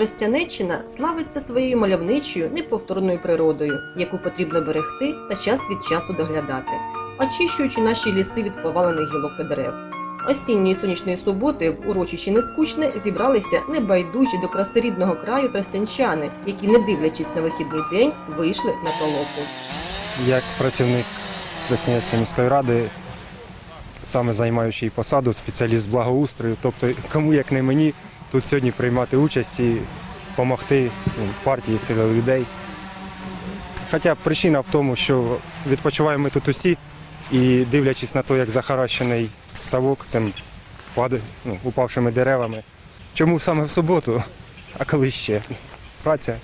Тростянеччина славиться своєю мальовничою, неповторною природою, яку потрібно берегти та час від часу доглядати, очищуючи наші ліси від повалених гілок і дерев. Осінньої сонячної суботи в урочищі Нескучне зібралися небайдужі до краси рідного краю тростянчани, які, не дивлячись на вихідний день, вийшли на толоку. Як працівник Тростянецької міської ради, саме займаючий посаду, спеціаліст благоустрою, тобто кому як не мені, тут сьогодні приймати участь і допомогти ну, партії сили людей. Хоча причина в тому, що відпочиваємо ми тут усі і дивлячись на те, як захаращений ставок цим паде- ну, упавшими деревами. Чому саме в суботу, а коли ще? Праця.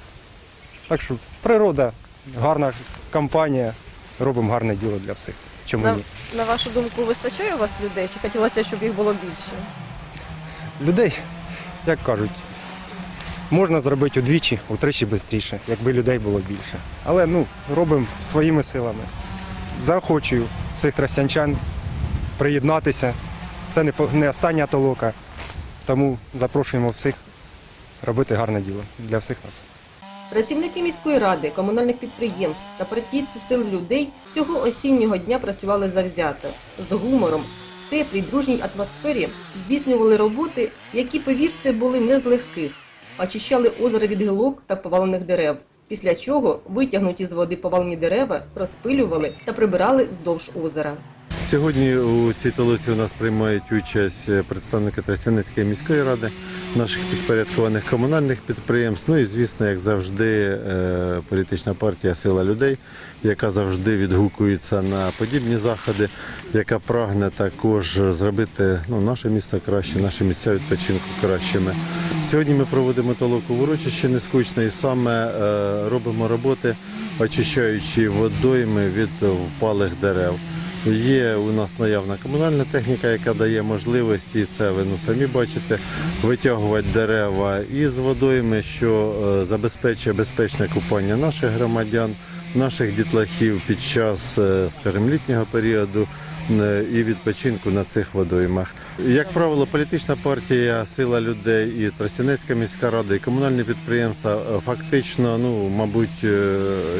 Так що природа, гарна компанія, робимо гарне діло для всіх. Чому На, ні? на вашу думку, вистачає у вас людей? Чи хотілося, щоб їх було більше? Людей, як кажуть, можна зробити удвічі, утричі швидше, якби людей було більше. Але ну, робимо своїми силами. Заохочую всіх тростянчан приєднатися. Це не, не остання толока. Тому запрошуємо всіх робити гарне діло для всіх нас. Працівники міської ради, комунальних підприємств та партійці сил людей цього осіннього дня працювали завзято, з гумором, теплій дружній атмосфері здійснювали роботи, які, повірте, були не з легких, очищали озеро від гілок та повалених дерев. Після чого витягнуті з води повалені дерева розпилювали та прибирали вздовж озера. Сьогодні у цій толоці у нас приймають участь е, представники Тростянецької міської ради, наших підпорядкованих комунальних підприємств. Ну і звісно, як завжди, е, політична партія Сила людей, яка завжди відгукується на подібні заходи, яка прагне також зробити ну, наше місто краще, наші місця відпочинку кращими. Сьогодні ми проводимо толоку в урочищі нескучно і саме е, робимо роботи, очищаючи водойми від впалих дерев. Є у нас наявна комунальна техніка, яка дає можливості, і це ви ну, самі бачите, витягувати дерева із водойми, що е, забезпечує безпечне купання наших громадян, наших дітлахів під час, е, скажімо, літнього періоду е, і відпочинку на цих водоймах. Як правило, політична партія Сила людей і Тростянецька міська рада і комунальні підприємства е, фактично, ну мабуть, е,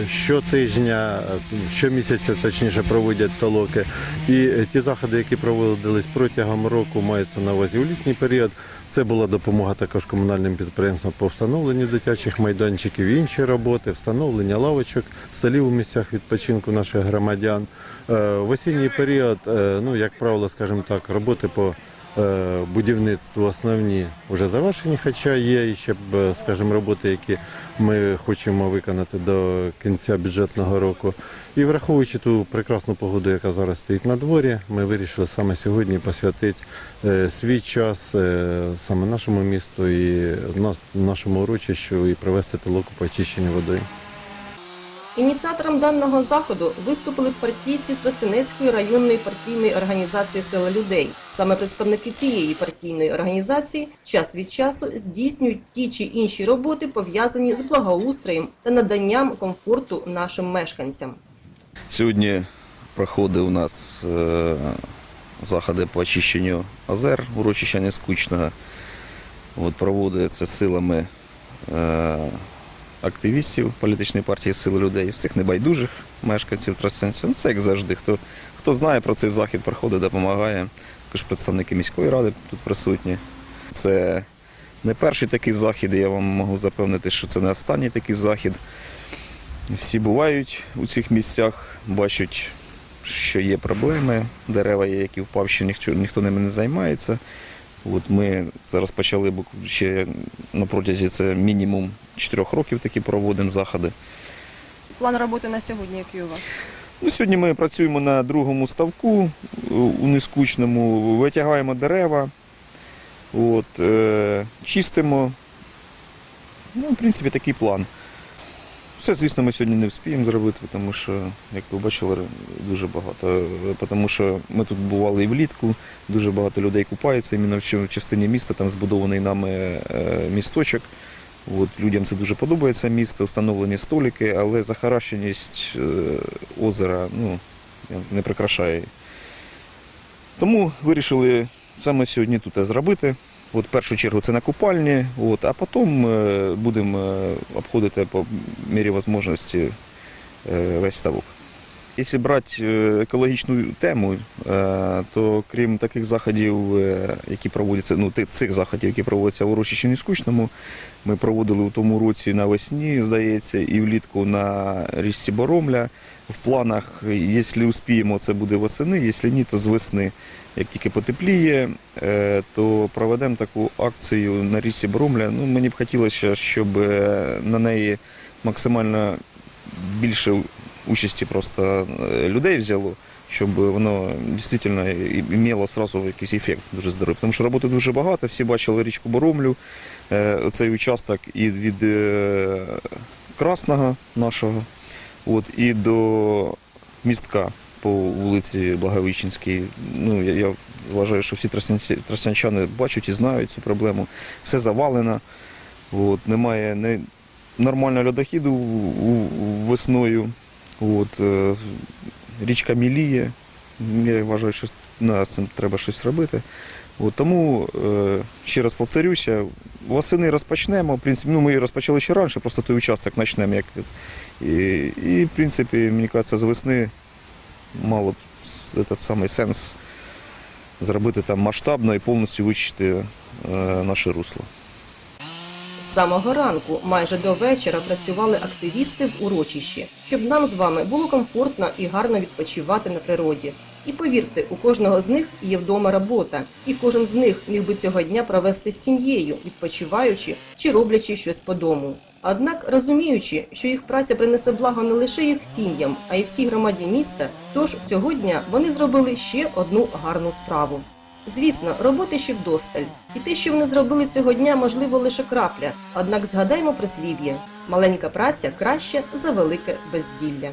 щотижня, е, щомісяця точніше проводять толоки. І ті заходи, які проводились протягом року, мається на увазі у літній період. Це була допомога також комунальним підприємствам по встановленню дитячих майданчиків, інші роботи, встановлення лавочок, столів у місцях відпочинку наших громадян. В осінній період, ну як правило, скажімо так, роботи по е, будівництву основні вже завершені, хоча є ще, б, скажімо, роботи, які ми хочемо виконати до кінця бюджетного року. І враховуючи ту прекрасну погоду, яка зараз стоїть на дворі, ми вирішили саме сьогодні посвятити е, свій час е, саме нашому місту і нашому урочищу і провести толоку по очищенню водою. Ініціатором даного заходу виступили партійці з Тростянецької районної партійної організації Сила людей. Саме представники цієї партійної організації час від часу здійснюють ті чи інші роботи, пов'язані з благоустроєм та наданням комфорту нашим мешканцям. Сьогодні проходить у нас е, заходи по очищенню озер, урочища Нескучного. От, проводиться силами е, активістів політичної партії Сили людей, всіх небайдужих мешканців Тростянця. Ну, це як завжди. Хто, хто знає про цей захід, приходить, допомагає. Також представники міської ради тут присутні. Це не перший такий захід, я вам можу запевнити, що це не останній такий захід. Всі бувають у цих місцях, бачать, що є проблеми, дерева є, які впавші, ніхто, ніхто ними не займається. От ми зараз почали ще на протязі це мінімум 4 років такі проводимо заходи. План роботи на сьогодні, який у вас? Ну, сьогодні ми працюємо на другому ставку у- у нескучному, витягаємо дерева, от, е, чистимо. Ну, в принципі, такий план. Все, звісно, ми сьогодні не вспіємо зробити, тому що, як ви бачили, дуже багато. Е, Тому що ми тут бували і влітку, дуже багато людей купаються іменно в частині міста, там збудований нами е, місточок. От, людям це дуже подобається місто, встановлені столики, але захаращеність е, озера ну, не прикрашає. Тому вирішили саме сьогодні тут зробити. От, в першу чергу це на купальні, от, а потім е, будемо е, обходити по мірі можливості весь ставок. Якщо брати е, екологічну тему, е, то крім таких заходів, е, які проводяться, ну цих заходів, які проводяться в урочищі Нескучному, ми проводили у тому році навесні, здається, і влітку на річці Боромля. В планах, якщо успіємо, це буде восени, якщо ні, то з весни. Як тільки потепліє, то проведемо таку акцію на річці Боромля. Ну, мені б хотілося, щоб на неї максимально більше участі просто е, людей взяло, щоб воно дійсно мало сразу якийсь ефект дуже здоровий. Тому що роботи дуже багато, всі бачили річку Боромлю, е, цей участок і від е, Красного нашого, от, і до містка по вулиці Благовіщенській. Ну, я, я вважаю, що всі тростянчани бачать і знають цю проблему. Все завалено, от, немає не, нормального льодохіду у- у- весною. От, е, річка міліє. Я вважаю, що з цим треба щось робити. От, тому, е, ще раз повторюся, восени розпочнемо. В принципі, ну, ми її розпочали ще раніше, просто той участок почнемо. Як, і, і, в принципі, мені кажеться, з весни мало этот самий сенс зробити там масштабно і повністю вичистити е, наше русло. Самого ранку, майже до вечора, працювали активісти в урочищі, щоб нам з вами було комфортно і гарно відпочивати на природі. І повірте, у кожного з них є вдома робота, і кожен з них міг би цього дня провести з сім'єю, відпочиваючи чи роблячи щось по дому. Однак, розуміючи, що їх праця принесе благо не лише їх сім'ям, а й всій громаді міста, тож цього дня вони зробили ще одну гарну справу. Звісно, роботи ще вдосталь. І те, що вони зробили цього дня, можливо, лише крапля. Однак згадаймо прислів'я: маленька праця краще за велике безділля.